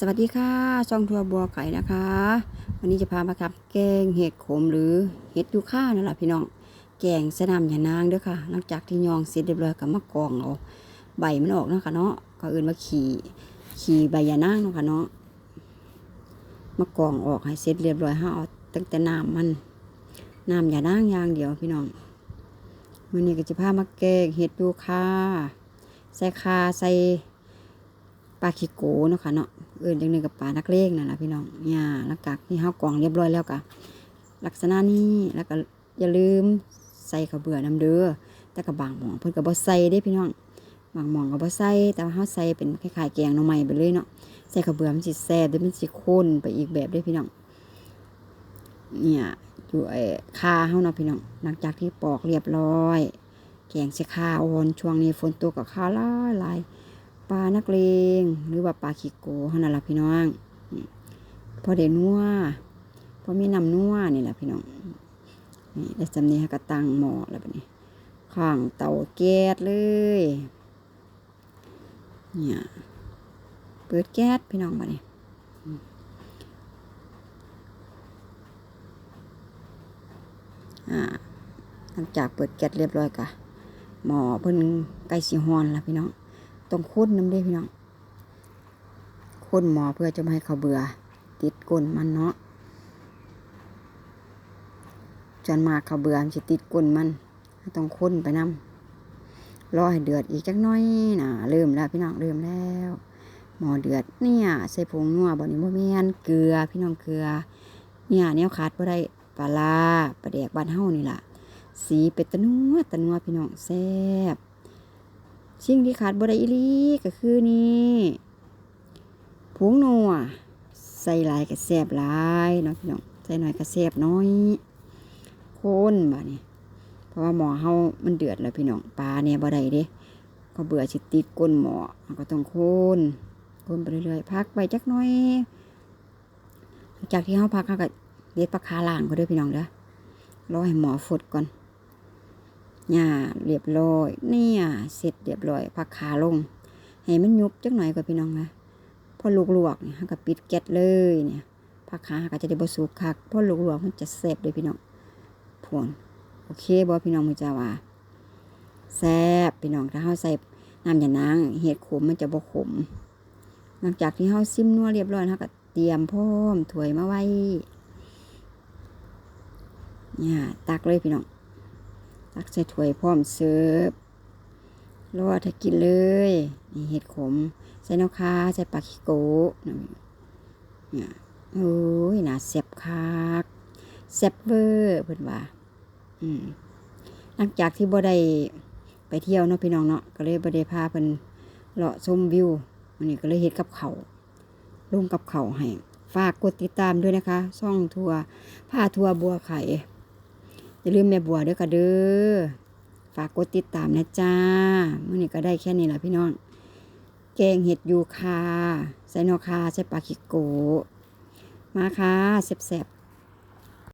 สวัสดีค่ะช่องทัวร์บัวไก่นะคะ วันนี้จะพามาทำแกงเห็ดขมหรือเห็ดยูค่านั่นแหละพี่น้อง แกงสนามยานางเด้อค่ะ หลังจากที่ยองเสร็จเรียบร้อยก็มากรองเอาใบมันออกนะคะเนาะก็เอื่นว่าขี่ขี่ใบยานางนะคะเนาะมากรองออกให้เสร็จเรียบร้อยให้เอาตั้งแต่น้ำมันน้ำยานางอย่างเดียวพี่น้องวันนี้ก็จะพามาแกงเห็ดยูค่าใส่คาใส่ปลาขี้โกเนาะค่ะเนาะ เอื่นจังหนึ่งกับปลานักเลงนั่นแหละพี่น้องเนี่ยหลังจากที่เฮากรองเรียบร้อยแล้วก็ลักษณะนี้แล้วก็อย่าลืมใส่ข้าเบื่อน้ำเด้อแต่กับบางหมองเพิ่นก็บ่ใส่เด้พี่น้องบางหมองก็บ่ใส่แต่ว่าเฮาใส่เป็นคล้ายๆแกงหน่อไม้ไปเลยเนาะใส่ข้าเบื่อมันสิแซ่บเด้มันสิข้นไปอีกแบบเด้พี่น้องเนี่ยอยู่ไอ้คาเฮาเนาะพี่น้องหลังจากที่ปอกเรียบร้อย แกงใส่ข้าอ่อนช่วงนี้ฝนตกกับข้าหลายหลาย ปลานักเลงหรือว่าปลาขี้โกเท่านั้นละพี่น้องพอเดี๋ยวนัวพอมีน้ำนัวนี่แหละพี่น้องนี่แล้จำนี้ก็ตั้งหม้อแล้วแบบนี้ข้างเตาแก๊สเลย เนี่ยเปิดแก๊สพี่น้องมาเนี่ยอ่าหลังจากเปิดแก๊สเรียบร้อยกะหม้อเพิ่นไก่สีฮอนแล้วพี่น้อง ต้องค้นน้ำเด้พี่น้องค้นหมอเพื่อจะไม่ให้เขาเบื่อ ติดก้นมันเนาะจนมาเขาเบื่อมันจะติดก้นมันต้องค้นไปน้ำรอให้เดือดอีกจักน้อยนะเริ่มแล้วพี่น้องเริ่มแล้ว หมอเดือดเนี่ยใส่ผงนัวบ่นี้บ่แม่นเกลือพี่น้องเกลือ เนี่ยแนวขาดบ่ได้ปลาลาปลาแดกบ้านเฮานี่ล่ะ สีเป็ดตะนัวตะนัวพี่น้องแซ่บ สิ่งที่ขาดบ่ได้อีลีก็คือนี่ผงนัวใส่หลายก็แซ่บหลายเนาะพี่น้องใส่น้อยก็แซ่บน้อยคนบ่นี่เพราะว่าหมอเฮามันเดือดแล้วพี่น้องปลาเนี่ยบ่ได้เด้ก็เบื่อสิติดก้นหมอก็ต้องคนคนไปเรื่อยๆพักไปจักหน้อยจากที่เฮาพักเฮาก็เด็ดปลาคาล่างก็เด้อพี่น้องเด้อรอให้หมอฟดก่อน เนี่ยเรียบร้อย เนี่ยเสร็จเรียบร้อยพักขาลง ให้มันยุบจักหน่อยกว่าพี่น้องนะพอลูกลวกเนี่ยเราก็ปิดแก๊สเลยเนี่ยพักขาก็จะได้บสุกคักพอลูกลวกมันจะแซ่บเลยพี่น้องพวนโอเคบ่พี่น้องมือจาว่าแซ่บพี่น้องถ้าเฮาใส่น้ำยานางเห็ดขมมันจะบ่ขม หลังจากที่เฮาซิมนัวเรียบร้อยเราก็เตรียมพร้อมถ้วยมาไว้เนี่ยตักเลยพี่น้อง ตักใส่ถ้วยพร้อมเสิร์ฟรอถ้ากินเลย นี่เห็ดขม ใส่นกคาใส่ปลาขี้โกนี่โอ้ยน่าแซ่บคักแซ่บเวอร์เพิ่อนว่า อืมหลังจากที่บ่ได้ไปเที่ยวเนาะพี่น้องเนาะก็เลยบ่ได้พาเพิ่นเลาะชมวิววันนี้ก็เลยเฮ็ดกับเขาวลงกับเขาให้ฝากกดติดตามด้วยนะคะ ช่องทัวร์ผ้าทัวร์บัวไข่ อย่าลืมแม่บัวเด้อค่ะเด้อฝากกดติดตามนะจ้าเมื่อนี้ก็ได้แค่นี้แหละพี่น้อง แกงเห็ดยูคาใส่นอคาใส่ปลาคิโกมาค่ะแซ่บ